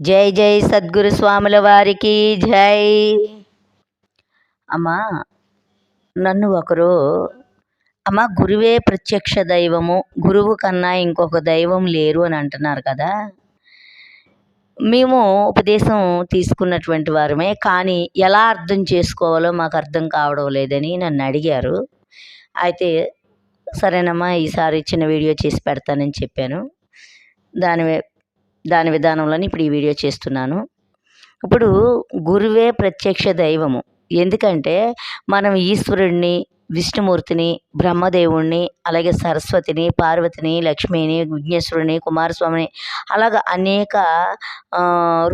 జై జై సద్గురు స్వాముల వారికి జై. అమ్మా నన్ను ఒకరు అమ్మ గురువే ప్రత్యక్ష దైవము గురువు కన్నా ఇంకొక దైవం లేరు అని అంటున్నారు కదా. మేము ఉపదేశం తీసుకున్నటువంటి వారమే కానీ ఎలా అర్థం చేసుకోవాలో మాకు అర్థం కావడం లేదని నన్ను అడిగారు. అయితే సరేనమ్మా ఈసారి చిన్న వీడియో చేసి పెడతానని చెప్పాను. దాని దాని విధానంలోని ఇప్పుడు ఈ వీడియో చేస్తున్నాను. ఇప్పుడు గురువే ప్రత్యక్ష దైవము. ఎందుకంటే మనం ఈశ్వరుడిని విష్ణుమూర్తిని బ్రహ్మదేవుణ్ణి అలాగే సరస్వతిని పార్వతిని లక్ష్మిని విఘ్నేశ్వరుని కుమారస్వామిని అలాగ అనేక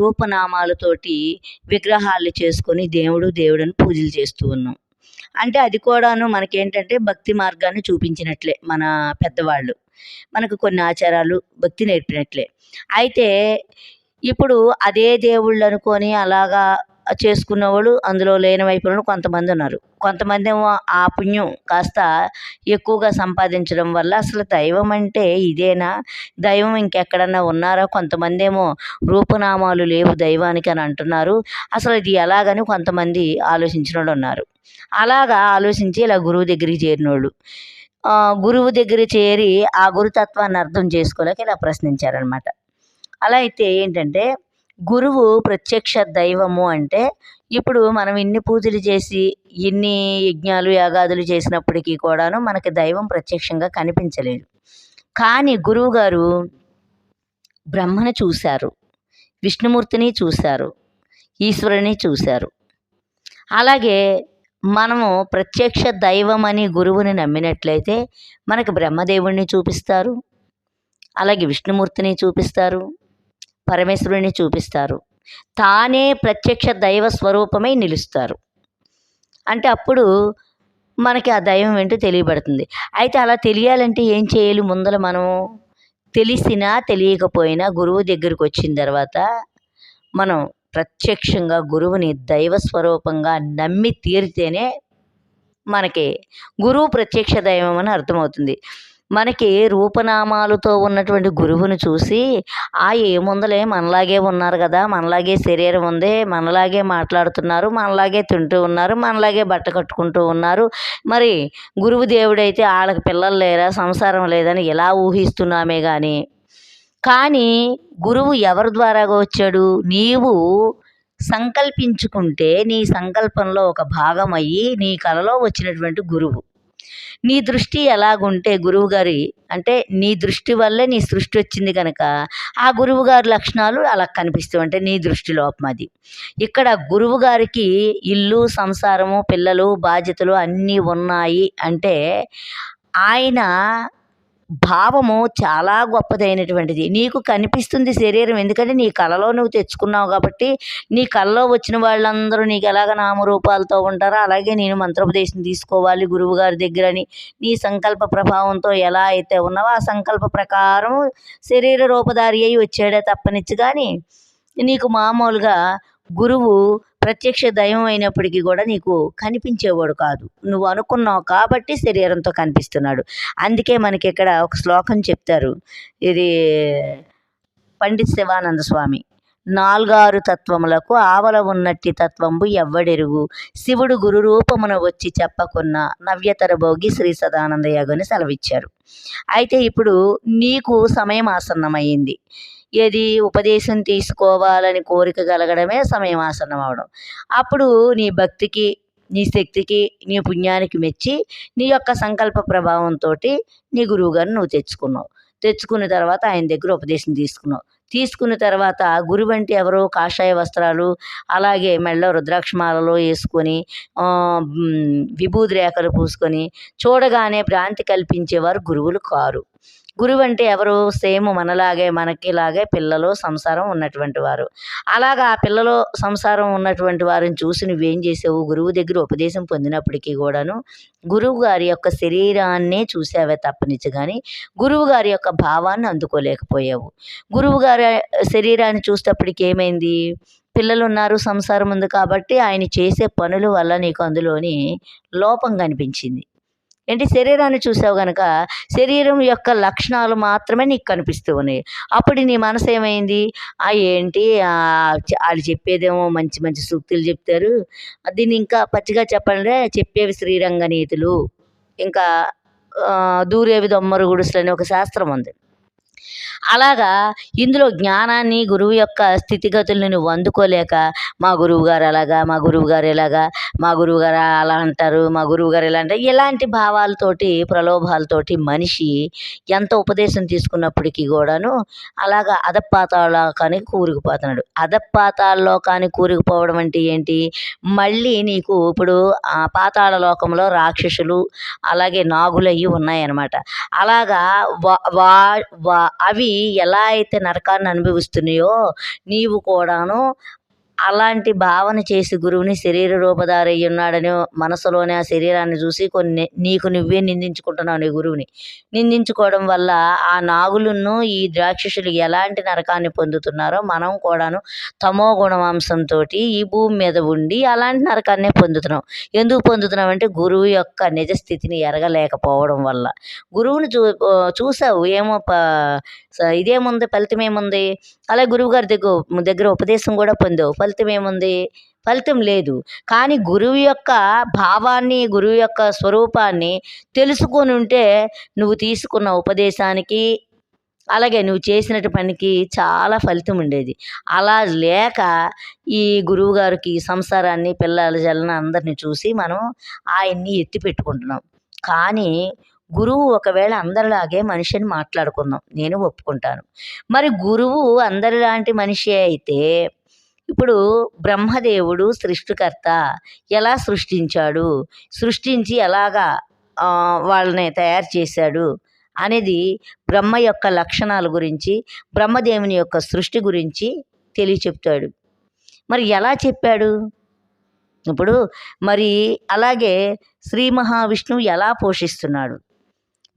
రూపనామాలతోటి విగ్రహాలు చేసుకొని దేవుడు దేవుడని పూజలు చేస్తూ ఉన్నాం. అంటే అది కూడాను మనకేంటంటే భక్తి మార్గాన్ని చూపించినట్లే మన పెద్దవాళ్ళు. మనకు కొన్ని ఆచారాలు భక్తి నేర్పినట్లే. అయితే ఇప్పుడు అదే దేవుళ్ళు అనుకొని అలాగా చేసుకున్న వాళ్ళు అందులో లేని వైపులను కొంతమంది ఉన్నారు. కొంతమంది ఏమో ఆ పుణ్యం కాస్త ఎక్కువగా సంపాదించడం వల్ల అసలు దైవం అంటే ఇదేనా? దైవం ఇంకెక్కడన్నా ఉన్నారా? కొంతమంది ఏమో రూపనామాలు లేవు దైవానికి అని అంటున్నారు. అసలు ఇది ఎలాగని కొంతమంది ఆలోచించిన ఉన్నారు. అలాగా ఆలోచించి ఇలా గురువు దగ్గరికి చేరినోళ్ళు. గురువు దగ్గర చేరి ఆ గురుతత్వాన్ని అర్థం చేసుకోలేక ఇలా ప్రశ్నించారనమాట. అలా అయితే ఏంటంటే గురువు ప్రత్యక్ష దైవము అంటే ఇప్పుడు మనం ఇన్ని పూజలు చేసి ఇన్ని యజ్ఞాలు యాగాదులు చేసినప్పటికీ కూడాను మనకి దైవం ప్రత్యక్షంగా కనిపించలేదు. కానీ గురువుగారు బ్రహ్మను చూశారు విష్ణుమూర్తిని చూశారు ఈశ్వరుని చూశారు. అలాగే మనము ప్రత్యక్ష దైవం అని గురువుని నమ్మినట్లయితే మనకు బ్రహ్మదేవుణ్ణి చూపిస్తారు అలాగే విష్ణుమూర్తిని చూపిస్తారు పరమేశ్వరుని చూపిస్తారు. తానే ప్రత్యక్ష దైవ స్వరూపమై నిలుస్తారు. అంటే అప్పుడు మనకి ఆ దైవం ఏంటో తెలియబడుతుంది. అయితే అలా తెలియాలంటే ఏం చేయాలి ముందర మనం తెలిసినా తెలియకపోయినా గురువు దగ్గరికి వచ్చిన తర్వాత మనం ప్రత్యక్షంగా గురువుని దైవ స్వరూపంగా నమ్మి తీరితేనే మనకి గురువు ప్రత్యక్ష దైవం అని అర్థమవుతుంది. మనకి రూపనామాలతో ఉన్నటువంటి గురువును చూసి ఆ ఏముందలే మనలాగే ఉన్నారు కదా మనలాగే శరీరం ఉంది మనలాగే మాట్లాడుతున్నారు మనలాగే తింటూ ఉన్నారు మనలాగే బట్ట కట్టుకుంటూ ఉన్నారు. మరి గురువు దేవుడైతే వాళ్ళకి పిల్లలు లేరా సంసారం లేదని ఎలా ఊహిస్తున్నామే కానీ కానీ గురువు ఎవరి ద్వారాగా వచ్చాడు? నీవు సంకల్పించుకుంటే నీ సంకల్పంలో ఒక భాగం అయ్యి నీ కలలో వచ్చినటువంటి గురువు. నీ దృష్టి ఎలాగుంటే గురువుగారి అంటే నీ దృష్టి వల్లే నీ సృష్టి వచ్చింది కనుక ఆ గురువుగారి లక్షణాలు అలా కనిపిస్తూ అంటే నీ దృష్టి లోపం అది. ఇక్కడ గురువుగారికి ఇల్లు సంసారము పిల్లలు బాధ్యతలు అన్నీ ఉన్నాయి అంటే ఆయన భావము చాలా గొప్పదైనటువంటిది. నీకు కనిపిస్తుంది శరీరం ఎందుకంటే నీ కళలో నువ్వు తెచ్చుకున్నావు కాబట్టి నీ కళలో వచ్చిన వాళ్ళందరూ నీకు ఎలాగ నామరూపాలతో ఉంటారో అలాగే నేను మంత్రోపదేశం తీసుకోవాలి గురువుగారి దగ్గరని నీ సంకల్ప ప్రభావంతో ఎలా అయితే ఉన్నావో ఆ సంకల్ప ప్రకారం శరీర రూపధారి అయి వచ్చాడే తప్పనిచ్చు కానీ నీకు మామూలుగా గురువు ప్రత్యక్ష దైవం అయినప్పటికీ కూడా నీకు కనిపించేవాడు కాదు. నువ్వు అనుకున్నావు కాబట్టి శరీరంతో కనిపిస్తున్నాడు. అందుకే మనకి ఇక్కడ ఒక శ్లోకం చెప్తారు. ఇది పండిత్ శివానంద స్వామి నాలుగారు తత్వములకు ఆవల ఉన్నట్టి తత్వంబు ఎవ్వడెరుగు. శివుడు గురు రూపమున వచ్చి చెప్పకున్న నవ్యతర భోగి శ్రీ సదానంద సెలవిచ్చారు. అయితే ఇప్పుడు నీకు సమయం ఆసన్నమైంది ఏది ఉపదేశం తీసుకోవాలని కోరిక కలగడమే సమయం ఆసనం అవడం. అప్పుడు నీ భక్తికి నీ శక్తికి నీ పుణ్యానికి మెచ్చి నీ యొక్క సంకల్ప ప్రభావంతో నీ గురువుగారిని నువ్వు తెచ్చుకున్నావు. తెచ్చుకున్న తర్వాత ఆయన దగ్గర ఉపదేశం తీసుకున్నావు. తీసుకున్న తర్వాత గురువు అంటే ఎవరో కాషాయ వస్త్రాలు అలాగే మెళ్ళ రుద్రాక్షమాలలో వేసుకొని విభూది రేఖలు పూసుకొని చూడగానే భ్రాంతి కల్పించేవారు గురువులు కారు. గురువు అంటే ఎవరు సేమ్ మనలాగే మనకిలాగే పిల్లలు సంసారం ఉన్నటువంటి వారు. అలాగా ఆ పిల్లలు సంసారం ఉన్నటువంటి వారిని చూసి నువ్వేం చేసావు? గురువు దగ్గర ఉపదేశం పొందినప్పటికీ కూడాను గురువు గారి యొక్క శరీరాన్నే చూసావే తప్పనిచ్చు కానీ గురువు గారి యొక్క భావాన్ని అందుకోలేకపోయావు. గురువు గారి శరీరాన్ని చూసేటప్పటికి ఏమైంది? పిల్లలు ఉన్నారు సంసారం ఉంది కాబట్టి ఆయన చేసే పనుల వల్ల నీకు అందులోని లోపం కనిపించింది. ఏంటి? శరీరాన్ని చూసావు గనక శరీరం యొక్క లక్షణాలు మాత్రమే నీకు కనిపిస్తూ ఉన్నాయి. అప్పుడు నీ మనసు ఏమైంది? ఆ ఏంటి? వాళ్ళు చెప్పేదేమో మంచి మంచి సూక్తులు చెప్తారు. దీన్ని ఇంకా పచ్చిగా చెప్పండి చెప్పేవి శ్రీరంగ నీతులు. ఇంకా దూరేవి దొమ్మరు గుడుసులు అని ఒక శాస్త్రం ఉంది. అలాగా ఇందులో జ్ఞానాన్ని గురువు యొక్క స్థితిగతులను నువ్వు అందుకోలేక మా గురువు గారు అలాగా మా గురువు గారు ఇలాగా మా గురువు గారు అలా అంటారు మా గురువు గారు ఇలా అంటారు ఇలాంటి భావాలతోటి ప్రలోభాలతోటి మనిషి ఎంత ఉపదేశం తీసుకున్నప్పటికీ కూడాను అలాగా అధపాతాళాకానికి కూరుకుపోతున్నాడు. అధపాతాల్లో కానీ కూరుకుపోవడం అంటే ఏంటి? మళ్ళీ నీకు ఇప్పుడు ఆ పాతాళ లోకంలో రాక్షసులు అలాగే నాగులయ్యి ఉన్నాయన్నమాట. అలాగా వా వా అవి ఎలా అయితే నరకాన్ని అనుభవిస్తున్నాయో నీవు కూడాను అలాంటి భావన చేసి గురువుని శరీర రూపధారి ఉన్నాడని మనసులోనే ఆ శరీరాన్ని చూసి కొన్ని నీకు నువ్వే నిందించుకుంటున్నావు నీ గురువుని. నిందించుకోవడం వల్ల ఆ నాగులను ఈ ద్రాక్షసులు ఎలాంటి నరకాన్ని పొందుతున్నారో మనం కూడాను తమో గుణవంశంతో ఈ భూమి మీద ఉండి అలాంటి నరకాన్నే పొందుతున్నాం. ఎందుకు పొందుతున్నాం అంటే గురువు యొక్క నిజ స్థితిని ఎరగలేకపోవడం వల్ల. గురువుని చూ చూసావు ఏమో ప ఇదేముంది ఫలితం ఏముంది అలాగే గురువు గారి దగ్గర దగ్గర ఉపదేశం కూడా పొందావు. ఫలితం ఏముంది? ఫలితం లేదు. కానీ గురువు యొక్క భావాన్ని గురువు యొక్క స్వరూపాన్ని తెలుసుకొని ఉంటే నువ్వు తీసుకున్న ఉపదేశానికి అలాగే నువ్వు చేసినటు పనికి చాలా ఫలితం ఉండేది. అలా లేక ఈ గురువు గారికి సంసారాన్ని పిల్లల జలన అందరిని చూసి మనం ఆయన్ని ఎత్తి పెట్టుకుంటున్నాం. కానీ గురువు ఒకవేళ అందరిలాగే మనిషిని మాట్లాడుకుందాం. నేను ఒప్పుకుంటాను. మరి గురువు అందరిలాంటి మనిషి అయితే ఇప్పుడు బ్రహ్మదేవుడు సృష్టికర్త ఎలా సృష్టించాడు? సృష్టించి ఎలాగా వాళ్ళని తయారు చేశాడు అనేది బ్రహ్మ యొక్క లక్షణాల గురించి బ్రహ్మదేవుని యొక్క సృష్టి గురించి తెలియచెప్తాడు. మరి ఎలా చెప్పాడు? ఇప్పుడు మరి అలాగే శ్రీ మహావిష్ణువు ఎలా పోషిస్తున్నాడు?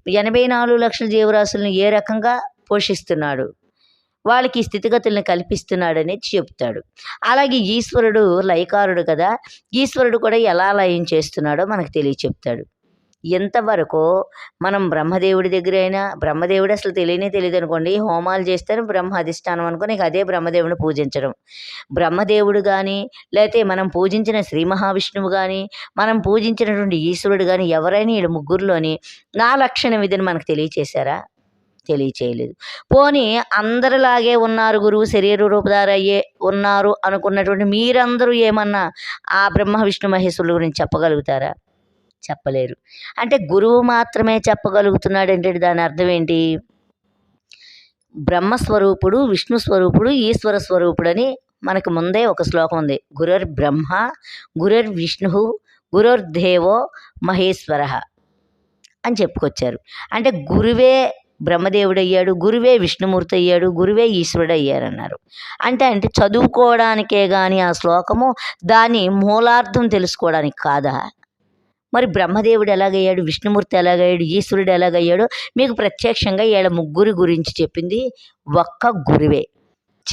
ఎనభై నాలుగు లక్షల జీవరాశులను ఏ రకంగా పోషిస్తున్నాడు? వాళ్ళకి స్థితిగతులను కల్పిస్తున్నాడని చెప్తాడు. అలాగే ఈశ్వరుడు లయకారుడు కదా ఈశ్వరుడు కూడా ఎలా లయం చేస్తున్నాడో మనకు తెలియచెప్తాడు. ఎంతవరకు మనం బ్రహ్మదేవుడి దగ్గర అయినా బ్రహ్మదేవుడు అసలు తెలియనే తెలియదు అనుకోండి హోమాలు చేస్తే బ్రహ్మ అధిష్టానం అనుకుని అదే బ్రహ్మదేవుని పూజించడం. బ్రహ్మదేవుడు కానీ లేకపోతే మనం పూజించిన శ్రీ మహావిష్ణువు కానీ మనం పూజించినటువంటి ఈశ్వరుడు కానీ ఎవరైనా వీళ్ళ ముగ్గురులోని నా లక్షణం ఇదని మనకు తెలియచేశారా? తెలియచేయలేదు. పోనీ అందరిలాగే ఉన్నారు గురువు శరీర రూపధారి అయ్యే ఉన్నారు అనుకున్నటువంటి మీరందరూ ఏమన్నా ఆ బ్రహ్మ విష్ణు మహేశ్వరుల గురించి చెప్పగలుగుతారా? చెప్పలేరు. అంటే గురువు మాత్రమే చెప్పగలుగుతున్నాడు అంటే దాని అర్థం ఏంటి? బ్రహ్మస్వరూపుడు విష్ణు స్వరూపుడు ఈశ్వర స్వరూపుడు అని మనకు ముందే ఒక శ్లోకం ఉంది. గురుర్ బ్రహ్మ గురుర్ విష్ణు గురుర్ దేవో మహేశ్వర అని చెప్పుకొచ్చారు. అంటే గురువే బ్రహ్మదేవుడు అయ్యాడు గురువే విష్ణుమూర్తి అయ్యాడు గురువే ఈశ్వరుడు అయ్యారన్నారు అంటే అంటే చదువుకోవడానికే కానీ ఆ శ్లోకము దాని మూలార్థం తెలుసుకోవడానికి కాదా? మరి బ్రహ్మదేవుడు ఎలాగయ్యాడు విష్ణుమూర్తి ఎలాగయ్యాడు ఈశ్వరుడు ఎలాగయ్యాడు? మీకు ప్రత్యక్షంగా ఏళ్ళ ముగ్గురు గురించి చెప్పింది ఒక్క గురువే.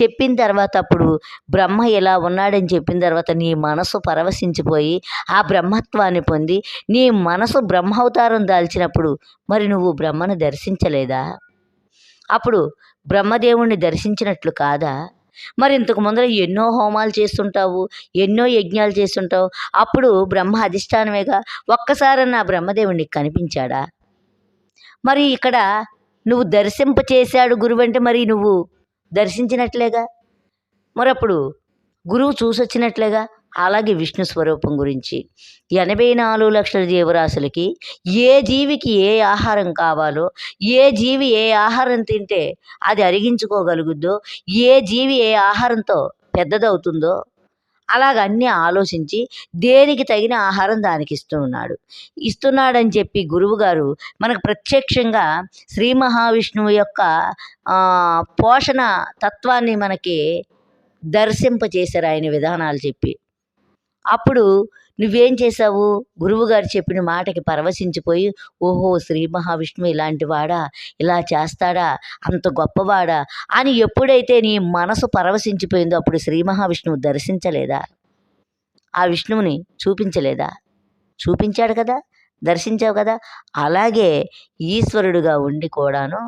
చెప్పిన తర్వాత అప్పుడు బ్రహ్మ ఇలా ఉన్నాడని చెప్పిన తర్వాత నీ మనసు పరవశించిపోయి ఆ బ్రహ్మత్వాన్ని పొంది నీ మనసు బ్రహ్మావతారం దాల్చినప్పుడు మరి నువ్వు బ్రహ్మను దర్శించలేదా? అప్పుడు బ్రహ్మదేవుణ్ణి దర్శించినట్లు కాదా? మరి ఇంతకు ముందర ఎన్నో హోమాలు చేస్తుంటావు ఎన్నో యజ్ఞాలు చేస్తుంటావు అప్పుడు బ్రహ్మ అధిష్టానమేగా ఒక్కసారన్నా బ్రహ్మదేవుడికి కనిపించాడా? మరి ఇక్కడ నువ్వు దర్శింప చేశాడు గురువంటే మరి నువ్వు దర్శించినట్లేగా? మరప్పుడు గురువు చూసొచ్చినట్లేగా? అలాగే విష్ణు స్వరూపం గురించి. ఎనభై నాలుగు లక్షల జీవరాశులకి ఏ జీవికి ఏ ఆహారం కావాలో ఏ జీవి ఏ ఆహారం తింటే అది అరిగించుకోగలుగుద్దో ఏ జీవి ఏ ఆహారంతో పెద్దదవుతుందో అలాగ అన్నీ ఆలోచించి దేనికి తగిన ఆహారం దానికి ఇస్తూ ఉన్నాడు ఇస్తున్నాడని చెప్పి గురువుగారు మనకు ప్రత్యక్షంగా శ్రీ మహావిష్ణువు యొక్క పోషణ తత్వాన్ని మనకి దర్శింపజేశారు ఆయన విధానాలు చెప్పి. అప్పుడు నువ్వేం చేసావు గురువుగారు చెప్పిన మాటకి పరవశించిపోయి ఓహో శ్రీ మహావిష్ణువు ఇలాంటి వాడా ఇలా చేస్తాడా? అంత గొప్పవాడా? అని ఎప్పుడైతే నీ మనసు పరవశించిపోయిందో అప్పుడు శ్రీ మహావిష్ణువు దర్శించలేదా? ఆ విష్ణువుని చూపించలేదా? చూపించాడు కదా? దర్శించావు కదా? అలాగే ఈశ్వరుడుగా ఉండి కూడాను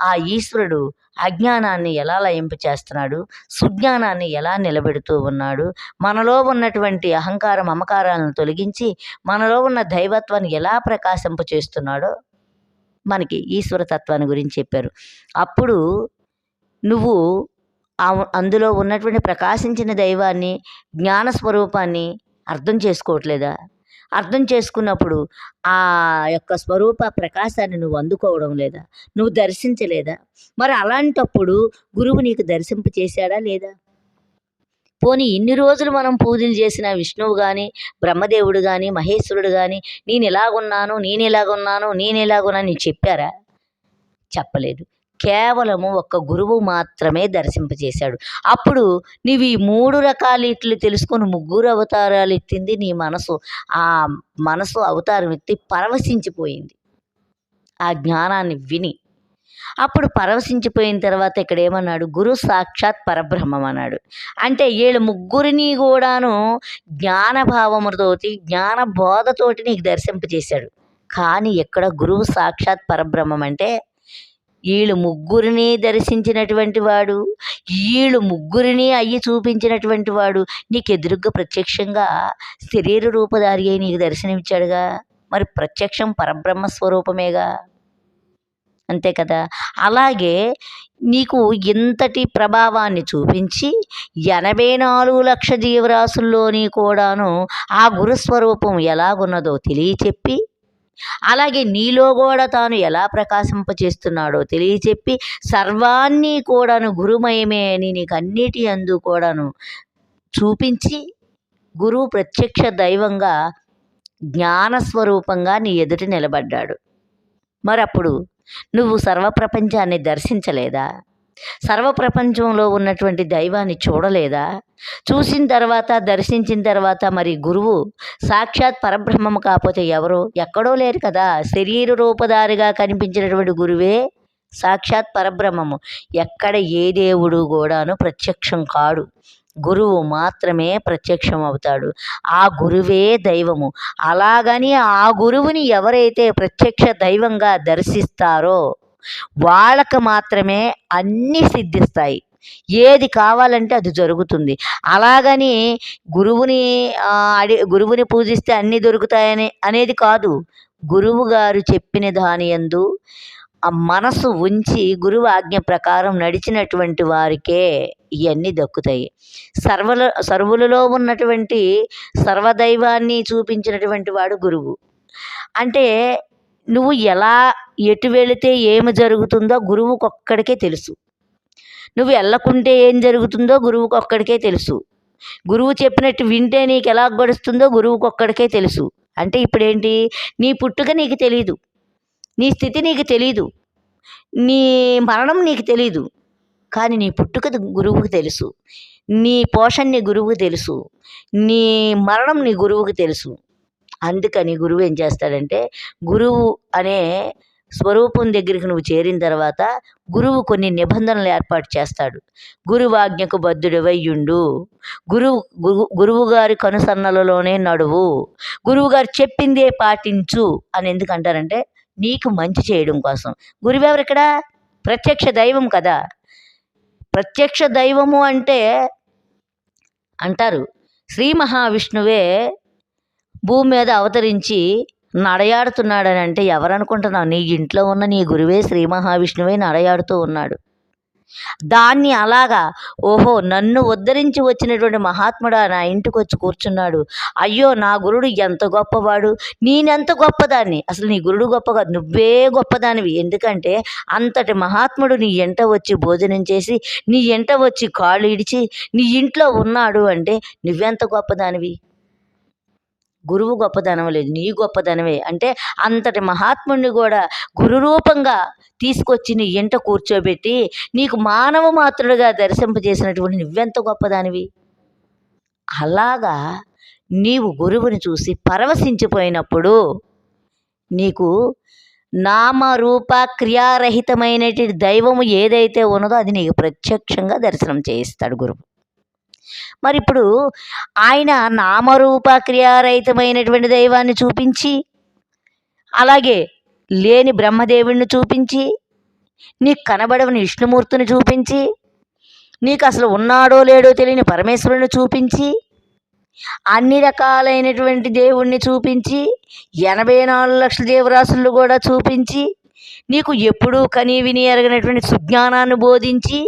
ఆ ఈశ్వరుడు అజ్ఞానాన్ని ఎలా లయింపు చేస్తున్నాడు? సుజ్ఞానాన్ని ఎలా నిలబెడుతూ ఉన్నాడు? మనలో ఉన్నటువంటి అహంకార మమకారాలను తొలగించి మనలో ఉన్న దైవత్వాన్ని ఎలా ప్రకాశింపు చేస్తున్నాడో మనకి ఈశ్వర తత్వాన్ని గురించి చెప్పారు. అప్పుడు నువ్వు అందులో ఉన్నటువంటి ప్రకాశించిన దైవాన్ని జ్ఞాన స్వరూపాన్ని అర్థం చేసుకోవట్లేదా? అర్థం చేసుకున్నప్పుడు ఆ యొక్క స్వరూప ప్రకాశాన్ని నువ్వు అందుకోవడం లేదా? నువ్వు దర్శించలేదా? మరి అలాంటప్పుడు గురువు నీకు దర్శింపు చేశాడా లేదా? పోనీ ఇన్ని రోజులు మనం పూజలు చేసిన విష్ణువు కానీ బ్రహ్మదేవుడు కానీ మహేశ్వరుడు కానీ నేను ఎలాగున్నాను నేను ఎలాగున్నాను నేను ఎలాగున్నాను నీకు చెప్పారా? చెప్పలేదు. కేవలము ఒక్క గురువు మాత్రమే దర్శింపజేశాడు. అప్పుడు నీవు ఈ మూడు రకాల ఇట్లు తెలుసుకొని ముగ్గురు అవతారాలు ఎత్తింది నీ మనసు. ఆ మనసు అవతారం ఎత్తి పరవశించిపోయింది. ఆ జ్ఞానాన్ని విని. అప్పుడు పరవశించిపోయిన తర్వాత ఇక్కడ ఏమన్నాడు? గురు సాక్షాత్ పరబ్రహ్మం అన్నాడు. అంటే వీళ్ళు ముగ్గురిని కూడాను జ్ఞానభావముతోటి జ్ఞాన బోధతోటి నీకు దర్శింపజేశాడు. కానీ ఎక్కడ గురువు సాక్షాత్ పరబ్రహ్మం అంటే వీళ్ళు ముగ్గురిని దర్శించినటువంటి వాడు వీళ్ళు ముగ్గురిని అయ్యి చూపించినటువంటి వాడు నీకు ఎదురుగ్గా ప్రత్యక్షంగా శరీర రూపధారి అయి నీకు దర్శనమిచ్చాడుగా. మరి ప్రత్యక్షం పరబ్రహ్మ స్వరూపమేగా. అంతే కదా? అలాగే నీకు ఇంతటి ప్రభావాన్ని చూపించి ఎనభై నాలుగు లక్ష జీవరాశుల్లోని కూడాను ఆ గురుస్వరూపం ఎలాగున్నదో తెలియచెప్పి అలాగే నీలో కూడా తాను ఎలా ప్రకాశింపచేస్తున్నాడో తెలియచెప్పి సర్వాన్ని కూడాను గురుమయమే అని నీకు అన్నిటి అందు కూడాను చూపించి గురువు ప్రత్యక్ష దైవంగా జ్ఞానస్వరూపంగా నీ ఎదుట నిలబడ్డాడు. మరప్పుడు నువ్వు సర్వప్రపంచాన్ని దర్శించలేదా? సర్వప్రపంచంలో ఉన్నటువంటి దైవాన్ని చూడలేదా? చూసిన తర్వాత దర్శించిన తర్వాత మరి గురువు సాక్షాత్ పరబ్రహ్మము కాకపోతే ఎవరు? ఎక్కడో లేరు కదా. శరీర రూపధారిగా కనిపించినటువంటి గురువే సాక్షాత్ పరబ్రహ్మము. ఎక్కడ ఏ దేవుడు కూడాను ప్రత్యక్షం కాడు. గురువు మాత్రమే ప్రత్యక్షం అవుతాడు ఆ గురువే దైవము. అలాగని ఆ గురువుని ఎవరైతే ప్రత్యక్ష దైవంగా దర్శిస్తారో వాళ్ళకు మాత్రమే అన్నీ సిద్ధిస్తాయి. ఏది కావాలంటే అది జరుగుతుంది. అలాగని గురువుని అడి గురువుని పూజిస్తే అన్నీ దొరుకుతాయని అనేది కాదు. గురువు గారు చెప్పిన దాని యందు ఆ మనసు ఉంచి గురువు ఆజ్ఞ ప్రకారం నడిచినటువంటి వారికే ఇవన్నీ దక్కుతాయి. సర్వల సర్వులలో ఉన్నటువంటి సర్వదైవాన్ని చూపించినటువంటి వాడు గురువు. అంటే నువ్వు ఎలా ఎటు వెళితే ఏమి జరుగుతుందో గురువుకు ఒక్కడికే తెలుసు. నువ్వు వెళ్ళకుంటే ఏం జరుగుతుందో గురువుకు ఒక్కడికే తెలుసు. గురువు చెప్పినట్టు వింటే నీకు ఎలా గడుస్తుందో గురువుకు ఒక్కడికే తెలుసు. అంటే ఇప్పుడేంటి? నీ పుట్టుక నీకు తెలీదు. నీ స్థితి నీకు తెలీదు. నీ మరణం నీకు తెలీదు. కానీ నీ పుట్టుక గురువుకు తెలుసు. నీ పోషణ నీ గురువుకు తెలుసు. నీ మరణం నీ గురువుకు తెలుసు. అందుకని గురువు ఏం చేస్తాడంటే గురువు అనే స్వరూపం దగ్గరికి నువ్వు చేరిన తర్వాత గురువు కొన్ని నిబంధనలు ఏర్పాటు చేస్తాడు. గురువాజ్ఞకు బద్ధుడివయ్యుండు. గురువు గురు గురువు గారి కనుసన్నలలోనే నడువు. గురువుగారు చెప్పిందే పాటించు అని ఎందుకంటారంటే నీకు మంచి చేయడం కోసం. గురువు ఇక్కడ ప్రత్యక్ష దైవం కదా. ప్రత్యక్ష దైవము అంటే అంటారు. శ్రీ మహావిష్ణువే భూమి మీద అవతరించి నడయాడుతున్నాడని అంటే ఎవరనుకుంటున్నావు నీ ఇంట్లో ఉన్న నీ గురువే శ్రీ మహావిష్ణువే నడయాడుతూ ఉన్నాడు. దాన్ని అలాగా ఓహో నన్ను ఉద్ధరించి వచ్చినటువంటి మహాత్ముడా నా ఇంటికి వచ్చి కూర్చున్నాడు. అయ్యో నా గురుడు ఎంత గొప్పవాడు? నేనెంత గొప్పదాన్ని? అసలు నీ గురుడు గొప్పగా నువ్వే గొప్పదానివి. ఎందుకంటే అంతటి మహాత్ముడు నీ ఎంట వచ్చి భోజనం చేసి నీ ఎంట వచ్చి కాళ్ళు ఇడిచి నీ ఇంట్లో ఉన్నాడు అంటే నువ్వెంత గొప్పదానివి? గురువు గొప్పదనం లేదు నీ గొప్పదనమే. అంటే అంతటి మహాత్ముడిని కూడా గురు రూపంగా తీసుకొచ్చి నీ ఇంట కూర్చోబెట్టి నీకు మానవ మాతృడుగా దర్శింపజేసినటువంటి నువ్వెంత గొప్పదానివి? అలాగా నీవు గురువుని చూసి పరవశించిపోయినప్పుడు నీకు నామరూప క్రియారహితమైనటువంటి దైవము ఏదైతే ఉన్నదో అది నీకు ప్రత్యక్షంగా దర్శనం చేయిస్తాడు గురువు. మరి ఇప్పుడు ఆయన నామరూప క్రియారహితమైనటువంటి దైవాన్ని చూపించి అలాగే లేని బ్రహ్మదేవుడిని చూపించి నీకు కనబడవని విష్ణుమూర్తిని చూపించి నీకు అసలు ఉన్నాడో లేడో తెలియని పరమేశ్వరుని చూపించి అన్ని రకాలైనటువంటి దేవుణ్ణి చూపించి ఎనభై నాలుగు లక్షల దేవరాశులు కూడా చూపించి నీకు ఎప్పుడూ కనీ విని ఎరగనటువంటి సుజ్ఞానాన్ని బోధించి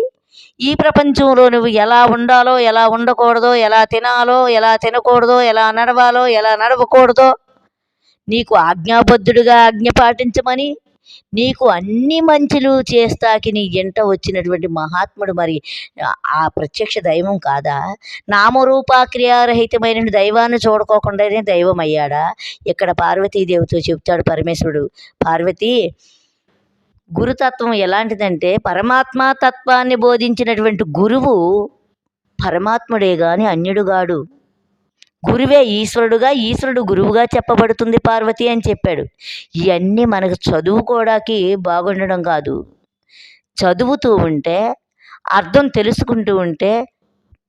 ఈ ప్రపంచంలో నువ్వు ఎలా ఉండాలో ఎలా ఉండకూడదో ఎలా తినాలో ఎలా తినకూడదో ఎలా నడవాలో ఎలా నడవకూడదో నీకు ఆజ్ఞాబద్ధుడిగా ఆజ్ఞ పాటించమని నీకు అన్ని మంచులు చేస్తాకి నీ ఎంట వచ్చినటువంటి మహాత్ముడు మరి ఆ- ఆ ప్రత్యక్ష దైవం కాదా? నామరూపాక్రియారహితమైన దైవాన్ని చూడకోకుండానే దైవం అయ్యాడా ఇక్కడ పార్వతీదేవితో చెప్తాడు పరమేశ్వరుడు పార్వతి గురుతత్వం ఎలాంటిదంటే పరమాత్మ తత్వాన్ని బోధించినటువంటి గురువు పరమాత్ముడే గాని అన్యుడుగాడు. గురువే ఈశ్వరుడుగా ఈశ్వరుడు గురువుగా చెప్పబడుతుంది పార్వతి అని చెప్పాడు. ఇవన్నీ మనకు చదువుకోవడానికి బాగుండడం కాదు. చదువుతూ ఉంటే అర్థం తెలుసుకుంటూ ఉంటే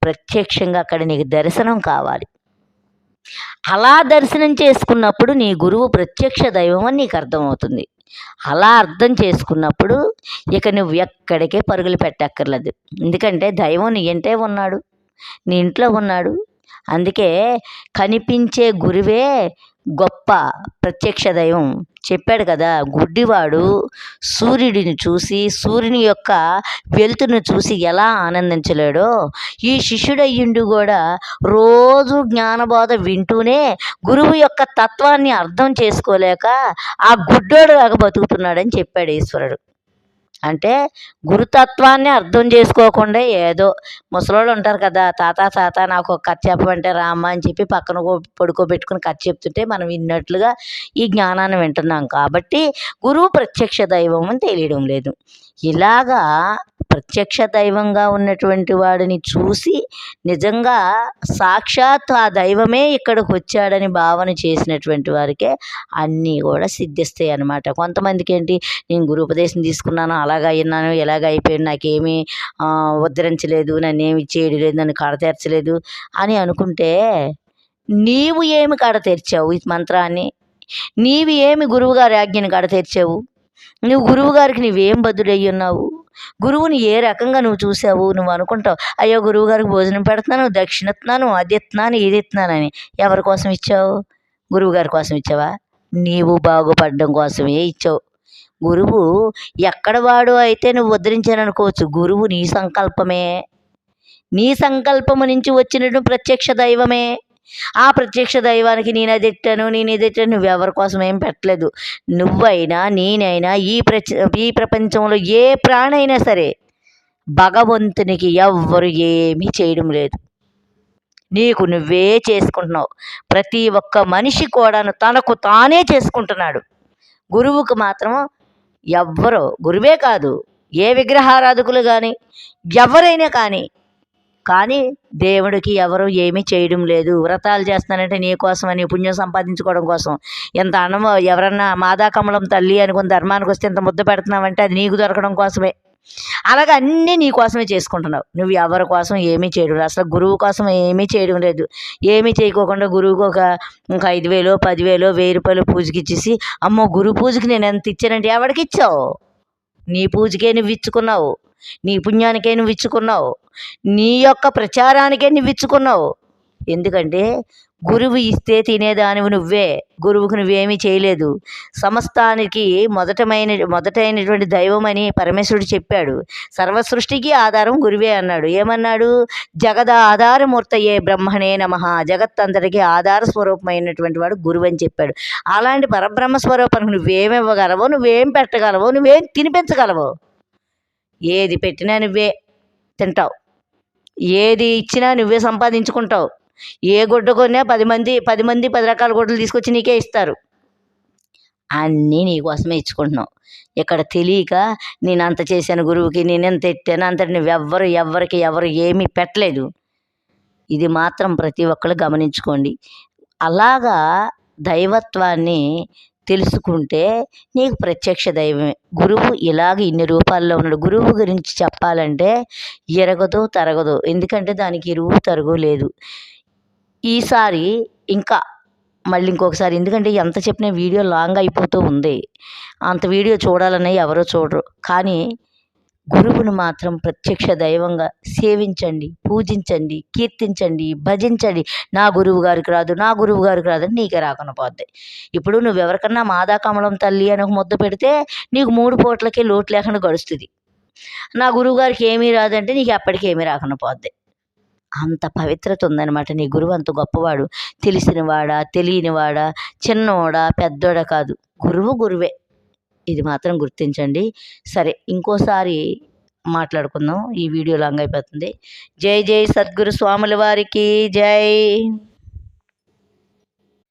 ప్రత్యక్షంగా అక్కడ నీకు దర్శనం కావాలి. అలా దర్శనం చేసుకున్నప్పుడు నీ గురువు ప్రత్యక్ష దైవం అని నీకు అర్థమవుతుంది. అలా అర్థం చేసుకున్నప్పుడు ఇక నువ్వు ఎక్కడికే పరుగులు పెట్టక్కర్లేదు. ఎందుకంటే దైవం నీ ఇంటే ఉన్నాడు? నీ ఇంట్లో ఉన్నాడు? అందుకే కనిపించే గురువే గొప్ప ప్రత్యక్ష దైవం. చెప్పాడు కదా గుడ్డివాడు సూర్యుడిని చూసి సూర్యుని యొక్క వెలుతురును చూసి ఎలా ఆనందించలేడో ఈ శిష్యుడయ్యుండి కూడా రోజు జ్ఞానబోధ వింటూనే గురువు యొక్క తత్వాన్ని అర్థం చేసుకోలేక ఆ గుడ్డోడు లాగా బతుకుతున్నాడని చెప్పాడు ఈశ్వరుడు. అంటే గురుతత్వాన్ని అర్థం చేసుకోకుండా ఏదో ముసలోళ్ళు ఉంటారు కదా తాత తాత నాకు ఒక కథ చెప్పమంటే రామ్మ అని చెప్పి పక్కన పడుకోబెట్టుకుని కథ చెప్తుంటే మనం విన్నట్లుగా ఈ జ్ఞానాన్ని వింటున్నాం. కాబట్టి గురువు ప్రత్యక్ష దైవం అని తెలియడం లేదు. ఇలాగా ప్రత్యక్ష దైవంగా ఉన్నటువంటి వాడిని చూసి నిజంగా సాక్షాత్ ఆ దైవమే ఇక్కడికి వచ్చాడని భావన చేసినటువంటి వారికే అన్నీ కూడా సిద్ధిస్తాయి అనమాట కొంతమందికి ఏంటి నేను గురుపదేశం తీసుకున్నాను అలాగా అయినాను ఎలాగ అయిపోయాను నాకేమీ ఉద్ధరించలేదు నన్ను ఏమి చేయలేదు నన్ను కడతీర్చలేదు అని అనుకుంటే నీవు ఏమి కడ తెరిచావు ఈ మంత్రాన్ని? నీవు ఏమి గురువుగారి ఆజ్ఞని కడ తెరిచావు? నువ్వు గురువుగారికి నువ్వేం బదులయ్యి గురువుని ఏ రకంగా నువ్వు చూసావు? నువ్వు అనుకుంటావు అయ్యో గురువు గారికి భోజనం పెడుతున్నాను దక్షిణ ఇస్తున్నాను అది ఇస్తున్నాను ఇది ఇస్తున్నానని ఎవరి కోసం ఇచ్చావు? గురువు గారి కోసం ఇచ్చావా? నీవు బాగుపడడం కోసమే ఇచ్చావు. గురువు ఎక్కడ వాడు అయితే నువ్వు ఉద్ధరించాను అనుకోవచ్చు గురువు నీ సంకల్పమే. నీ సంకల్పము నుంచి వచ్చినట్టు ప్రత్యక్ష దైవమే. ఆ ప్రత్యక్ష దైవానికి నేను అది ఎట్టాను నేను ఇది ఎట్టాను నువ్వు ఎవరి కోసం ఏం పెట్టలేదు. నువ్వైనా నేనైనా ఈ ప్రచ ఈ ప్రపంచంలో ఏ ప్రాణైనా సరే భగవంతునికి ఎవ్వరు ఏమీ చేయడం లేదు. నీకు నువ్వే చేసుకుంటున్నావు. ప్రతి ఒక్క మనిషి కూడాను తనకు తానే చేసుకుంటున్నాడు. గురువుకు మాత్రం ఎవ్వరు గురువే కాదు ఏ విగ్రహారాధకులు కానీ ఎవరైనా కానీ కానీ దేవుడికి ఎవరు ఏమీ చేయడం లేదు. వ్రతాలు చేస్తానంటే నీ కోసమని అని పుణ్యం సంపాదించుకోవడం కోసం. ఎంత అన్నం ఎవరన్నా మాదాకమలం తల్లి అనుకుని ధర్మానికి వస్తే ఇంత ముద్ద పెడుతున్నావంటే అది నీకు దొరకడం కోసమే. అలాగ అన్నీ నీ కోసమే చేసుకుంటున్నావు. నువ్వు ఎవరి కోసం ఏమీ చేయడం లేదు. అసలు గురువు కోసం ఏమీ చేయడం లేదు. ఏమీ చేయకోకుండా గురువుకు ఒక ఇంకా ఐదు వేలు పదివేలు వెయ్యి రూపాయలు పూజకి ఇచ్చేసి అమ్మో గురు పూజకి నేను ఎంత ఇచ్చానంటే ఎవరికి ఇచ్చావు? నీ పూజకే నువ్వు ఇచ్చుకున్నావు నీ పుణ్యానికే నువ్వు ఇచ్చుకున్నావు నీ యొక్క ప్రచారానికే నువ్వు ఇచ్చుకున్నావు ఎందుకంటే గురువు ఇస్తే తినేదానివి నువ్వే. గురువుకు నువ్వేమీ చేయలేదు. సమస్తానికి మొదటమైన మొదటైనటువంటి దైవం అని పరమేశ్వరుడు చెప్పాడు. సర్వ సృష్టికి ఆధారం గురువే అన్నాడు. ఏమన్నాడు? జగద ఆధారమూర్తయే బ్రహ్మణే నమ. జగత్తంతటికి ఆధార స్వరూపమైనటువంటి వాడు గురువు అని చెప్పాడు. అలాంటి పరబ్రహ్మ స్వరూపానికి నువ్వేమివ్వగలవో నువ్వేం పెట్టగలవో నువ్వేం తినిపించగలవో ఏది పెట్టినా నువ్వే తింటావు. ఏది ఇచ్చినా నువ్వే సంపాదించుకుంటావు. ఏ గుడ్డ కొన్నా పది మంది పది మంది పది రకాల గుడ్డలు తీసుకొచ్చి నీకే ఇస్తారు. అన్నీ నీకోసమే ఇచ్చుకుంటున్నావు. ఇక్కడ తెలియక నేను అంత చేశాను గురువుకి నేను ఎంత ఎట్టాను అంత నువ్వెవ్వరు ఎవ్వరికి ఎవరు ఏమీ పెట్టలేదు. ఇది మాత్రం ప్రతి ఒక్కరు గమనించుకోండి. అలాగా దైవత్వాన్ని తెలుసుకుంటే నీకు ప్రత్యక్ష దైవమే. గురువు ఇలాగ ఇన్ని రూపాల్లో ఉన్నాడు. గురువు గురించి చెప్పాలంటే ఎరగదు తరగదు. ఎందుకంటే దానికి ఇరువు తరుగు లేదు. ఈసారి ఇంకా మళ్ళీ ఇంకొకసారి ఎందుకంటే ఎంత చెప్పినా వీడియో లాంగ్ అయిపోతూ ఉంది. అంత వీడియో చూడాలని ఎవరో చూడరు. కానీ గురువును మాత్రం ప్రత్యక్ష దైవంగా సేవించండి పూజించండి కీర్తించండి భజించండి. నా గురువు గారికి రాదు నా గురువు గారికి రాదు అని నీకే రాకుండా పోద్ది. ఇప్పుడు నువ్వు ఎవరికన్నా మాదా కమలం తల్లి అని ఒక ముద్ద పెడితే నీకు మూడు పూటలకి లోటు లేకుండా గడుస్తుంది. నా గురువు గారికి ఏమీ రాదంటే నీకు ఎప్పటికీ ఏమీ రాకుండా పోద్ది. అంత పవిత్రత ఉందన్నమాట నీ గురువు అంత గొప్పవాడు. తెలిసినవాడా తెలియనివాడా చిన్నవాడా పెద్దోడా కాదు. గురువు గురువే. ఇది మాత్రం గుర్తించండి. సరే ఇంకోసారి మాట్లాడుకుందాం. ఈ వీడియో లాంగ్ అయిపోతుంది. జై జై సద్గురు స్వాముల వారికి. జై.